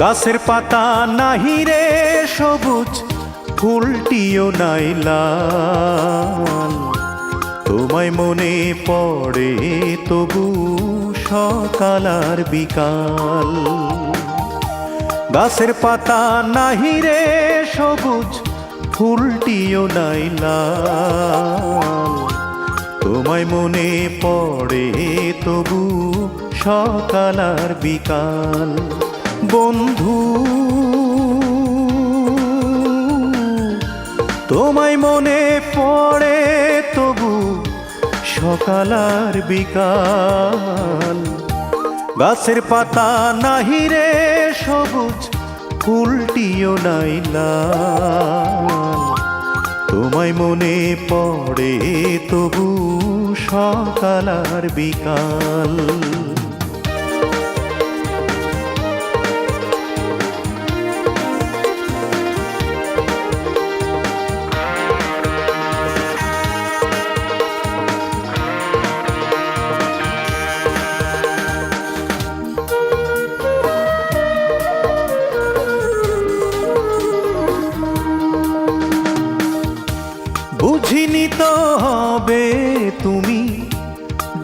গাছের পাতা নাহি রে সবুজ, ফুলটিও নাই লাল। তোমায় মনে পড়ে তবু সকাল আর বিকাল। গাছের পাতা নাহি রে সবুজ, ফুলটিও নাই লাল। তোমায় মনে পড়ে তবু সকাল আর বিকাল। বন্ধু। তোমায় মনে পড়ে তবু সকাল আর বিকাল। গাছের পাতা নাহি রে সবুজ, ফুলটিও নাই তোমায় মনে পড়ে তবু সকাল আর বিকাল। বুঝিনি তো হবে তুমি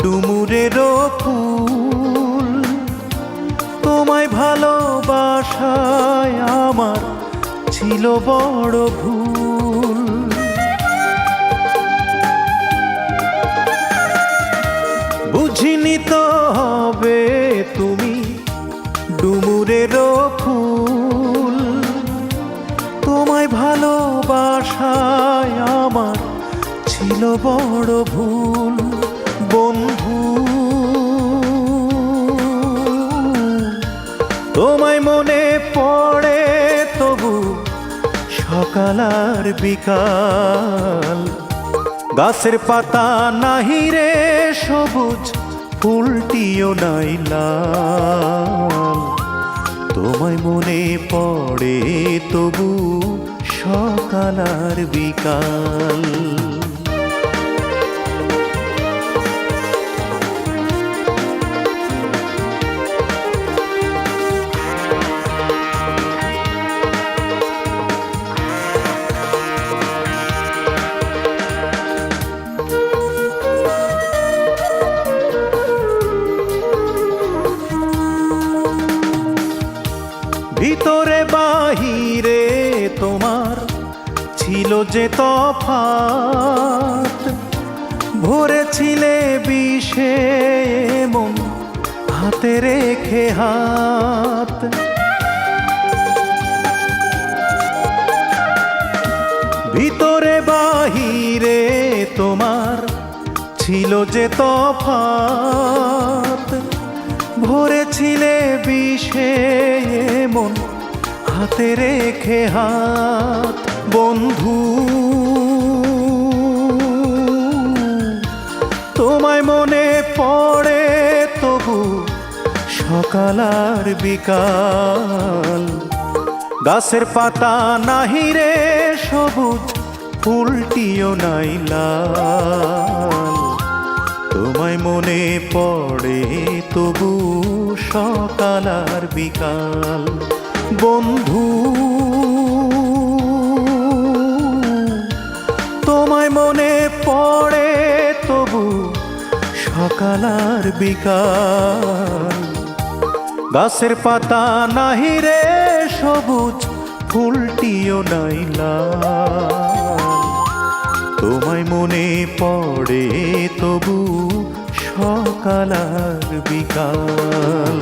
ডুমুরেরও ফুল তোমায় ভালোবাসায় আমার ছিল বড় ভুল। বুঝিনি তো হবে তুমি ডুমুরেরও ফুল আমার ছিল বড় ভুল, বন্ধু। তোমায় মনে পড়ে তবু সকাল আর বিকাল। গাছের পাতা নাহি রে সবুজ, ফুলটিও নাই লাল। আর বিকাল। ছিল যে তফাত, ভরেছিলে বিষে মন, হাতে রেখে হাত। ভিতরে বাহিরে তোমার ছিল যে তফাত, ভরেছিলে বিষে মন, হাতে রেখে হাত। বন্ধু, তোমায় মনে পড়ে তবু সকাল আর বিকাল। গাছের পাতা নাহি রে, সবুজ ফুলটিও নাই লাল। তোমায় মনে পড়ে তবু সকাল আর বিকাল। বন্ধু আর বিকাল গাছের পাতা নাহি রে সবুজ, ফুলটিও নাই লাল। তোমায় মনে পড়ে তবু সকাল আর বিকাল।